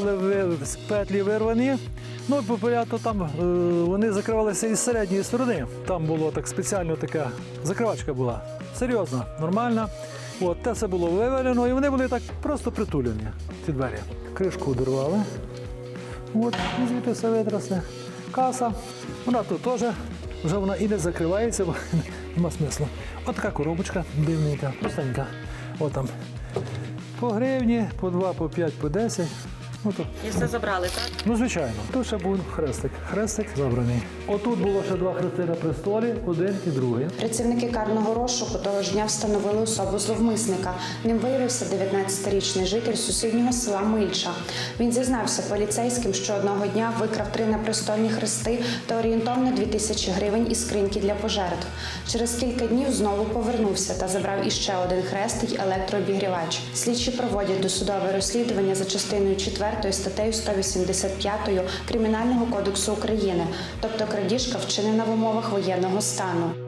були з петлі вирвані. Ну, і там е, вони закривалися із середньої сторони. Там було так спеціально така закривачка була. Серйозна, нормальна. От, те все було вивалено, і вони були так просто притулені, ці двері. Кришку дорвали. От, і звідти все витрасли. Каса. Вона тут теж, вже вона і не закривається, бо нема смислу. От така коробочка дивненька, простенька. От там. По гривні, по 2, по 5, по 10. Ото. І все забрали, так? Ну, звичайно. Тут ще був хрестик. Хрестик забраний. Отут було ще два хрести на престолі, один і другий. Працівники карного розшуку того ж дня встановили особу зловмисника. Ним виявився 19-річний житель сусіднього села Мильча. Він зізнався поліцейським, що одного дня викрав три непристойні хрести та орієнтовно 2 тисячі гривень із скриньки для пожертв. Через кілька днів знову повернувся та забрав іще один хрест й електрообігрівач. Слідчі проводять досудове розслідування за частиною 4 статтею 185 Кримінального кодексу України, тобто крадіжка вчинена в умовах воєнного стану.